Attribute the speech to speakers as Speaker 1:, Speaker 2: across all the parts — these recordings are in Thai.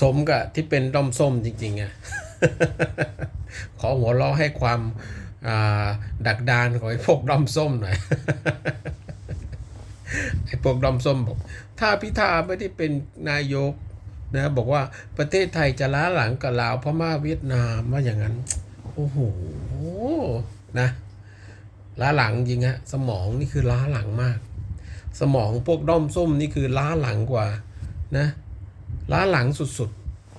Speaker 1: สมกับที่เป็นด้อมส้มจริงๆอะขอหัวเราะให้ความดักดานของไอ้พวกด้อมส้มหน่อยไอ้พวกด้อมส้มบอกถ้าพิธาไม่ได้เป็นนายกนะบอกว่าประเทศไทยจะล้าหลังกับลาวพม่าเวียดนามว่าอย่างนั้น โอ้โหนะล้าหลังจริงฮะสมองนี่คือล้าหลังมาก สมองพวกด้อมส้มนี่คือล้าหลังกว่านะ ล้าหลังสุด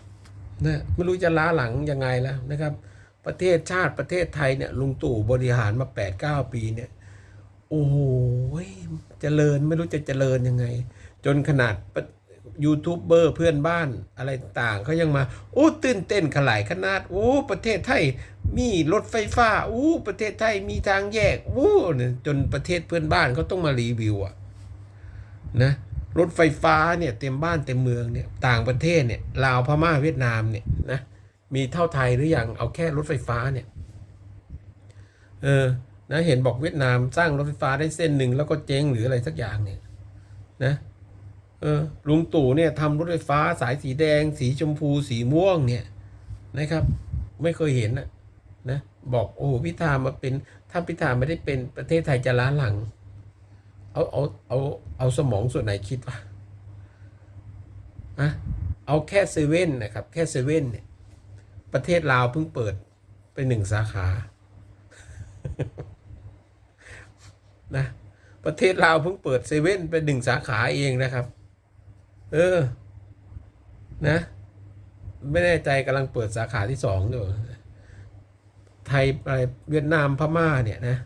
Speaker 1: ๆนะไม่รู้จะล้าหลังยังไงแล้วนะครับ ประเทศชาติประเทศไทยเนี่ยลุงตู่บริหารมา8ปดเปีเนี่ยโอ้โหเจริญไม่รู้จะเจริญยังไง จนขนาดยูทูบเบอร์เพื่อนบ้านอะไรต่างเขายังมา โอ้ตื่นเต้นขลายขนาด โอ้ประเทศไทยมีรถไฟฟ้าโอ้ประเทศไทยมีทางแยกโอ้เนี่ยจนประเทศเพื่อนบ้านเขาต้องมารีวิวอะนะ รถไฟฟ้าเนี่ยเต็มบ้านเต็มเมืองเนี่ยต่างประเทศเนี่ยลาวพม่าเวียดนามเนี่ยนะมีเท่าไทยหรือยังเอาแค่รถไฟฟ้าเนี่ยเออนะเห็นบอกเวียดนามสร้างรถไฟฟ้าได้เส้นหนึ่งแล้วก็เจ๊งหรืออะไรสักอย่างเนี่ยนะเออลุงตู่เนี่ยทำรถไฟฟ้าสายสีแดง สีชมพูสีม่วงเนี่ยนะครับ ไม่เคยเห็นนะนะบอกโอ้พิธามาเป็นถ้าพิธาไม่ได้เป็นประเทศไทยจะล้าหลัง เอาเอาเอาเอาสมองส่วนไหนคิดวะอะเอาแค่เซเว่นนะครับ แค่เซเว่นเนี่ย ประเทศลาวเพิ่งเปิดไปหนึ่งสาขา นะ ประเทศลาวเพิ่งเปิดเซเว่นเป็นหนึ่งสาขาเองนะครับ เออ นะ ไม่แน่ใจกำลังเปิดสาขาที่สองอยู่ไทยอะไรเวียดนามพม่าเนี่ยนะ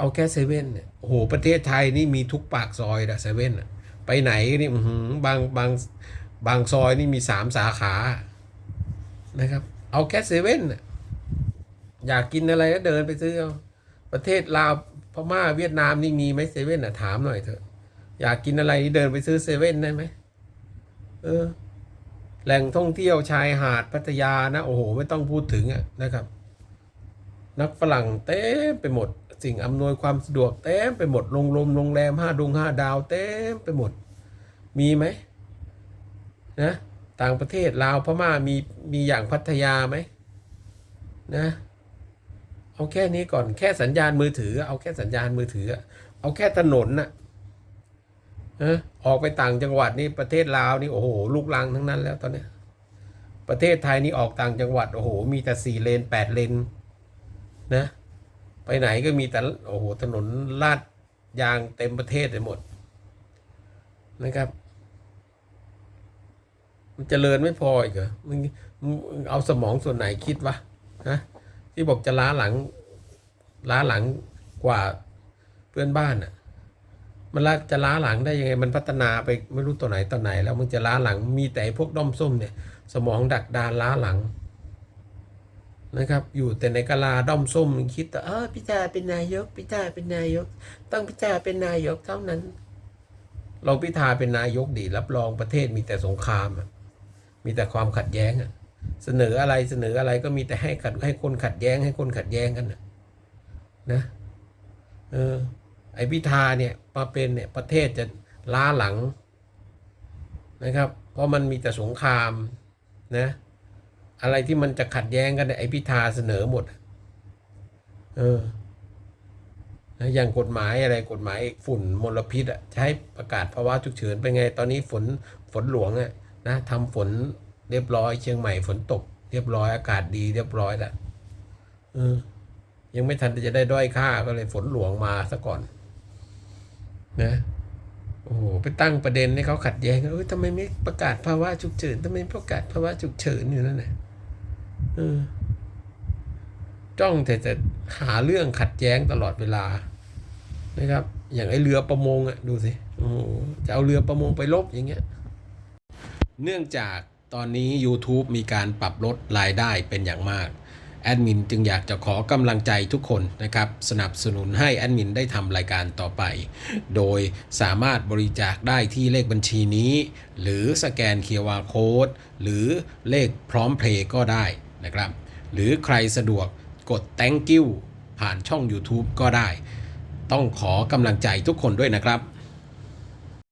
Speaker 1: เอาแค่เซเว่นเนี่ยโอ้โหประเทศไทยนี่มีทุกปากซอยนะเซเว่นไปไหนนี่บางบางบางซอยนี่มีสามสาขานะครับ เอาแค่เซเว่นอยากกินอะไรก็เดินไปซื้อเอาประเทศลาวพม่าเวียดนามนี่มีไหมเซเว่นอะถามหน่อยเถอะ อยากกินอะไรเดินไปซื้อเซเว่นได้ไหมเออ แหล่งท่องเที่ยวชายหาดพัทยานะ โอ้โห ไม่ต้องพูดถึงอะนะครับ นักฝรั่งเต็มไปหมด สิ่งอำนวยความสะดวกเต็มไปหมดโรงแรมโรงแรมห้าดงห้าดาวเต็มไปหมด มีไหมนะต่างประเทศลาวพม่ามีมีอย่างพัทยาไหมนะเอาแค่นี้ก่อนแค่สัญญาณมือถือ เอาแค่สัญญาณมือถือ เอาแค่ถนนน่ะนะออกไปต่างจังหวัดนี่ประเทศลาวนี่โอ้โหลูกลังทั้งนั้นแล้วตอนนี้ประเทศไทยนี่ออกต่างจังหวัดโอ้โหมีแต่สี่เลนแปดเลน นะ ไปไหนก็มีแต่โอ้โหถนนลาดยางเต็มประเทศไปหมดนะครับ มันเจริญไม่พออีกเหรอมึงเอาสมองส่วนไหนคิดวะฮะที่บอกจะล้าหลัง ล้าหลังกว่าเพื่อนบ้านอะ มันละจะล้าหลังได้ยังไง มันพัฒนาไปไม่รู้ตัวไหนตัวไหน แล้วมึงจะล้าหลังมีแต่พวกด้อมส้มเนี่ย สมองดักดานล้าหลัง นะครับอยู่แต่ในกะลาด้อมส้มคิดแต่เออพิธาเป็นนายก พิธาเป็นนายก ต้องพิธาเป็นนายกเท่านั้นลองพิธาเป็นนายกดีรับรองประเทศมีแต่สงครามมีแต่ความขัดแย้งเสนออะไรเสนออะไรก็มีแต่ให้ขัดให้คนขัดแย้งให้คนขัดแย้งกันนะนะเออไอพิธาเนี่ยมาเป็นเนี่ยประเทศจะล้าหลังนะครับ เพราะมันมีแต่สงครามนะ อะไรที่มันจะขัดแย้งกันเนี่ยไอพิธาเสนอหมด เอออย่างกฎหมายอะไรกฎหมายฝุ่นมลพิษอะใช้ประกาศภาวะฉุกเฉินเป็นไง ตอนนี้ฝนฝนหลวงอะนะทำฝนเรียบร้อยเชียงใหม่ฝนตก เรียบร้อยอากาศดีเรียบร้อยแล้วเออ ยังไม่ทันจะได้ด้อยค่าก็เลยฝนหลวงมาซะก่อน นะโอ้โหไปตั้งประเด็นให้เขาขัดแย้งกันเอ้ยทำไมไม่ประกาศภาวะฉุกเฉินทำไมไม่ประกาศภาวะฉุกเฉินอยู่นั่นน่ะ เออ จ้องแต่จะหาเรื่องขัดแย้งตลอดเวลา นะครับ อย่างไอเรือประมงอะดูสิโอ้จะเอาเรือประมงไปลบอย่างเงี้ย เนื่องจากตอนนี้ YouTube มีการปรับลดรายได้เป็นอย่างมาก แอดมินจึงอยากจะขอกำลังใจทุกคนนะครับ สนับสนุนให้แอดมินได้ทำรายการต่อไป โดยสามารถบริจาคได้ที่เลขบัญชีนี้ หรือสแกน QR Code หรือเลขพร้อมเพลย์ก็ได้ นะครับ หรือใครสะดวกกด thank you ผ่านช่อง YouTube ก็ได้ ต้องขอกำลังใจทุกคนด้วยนะครับ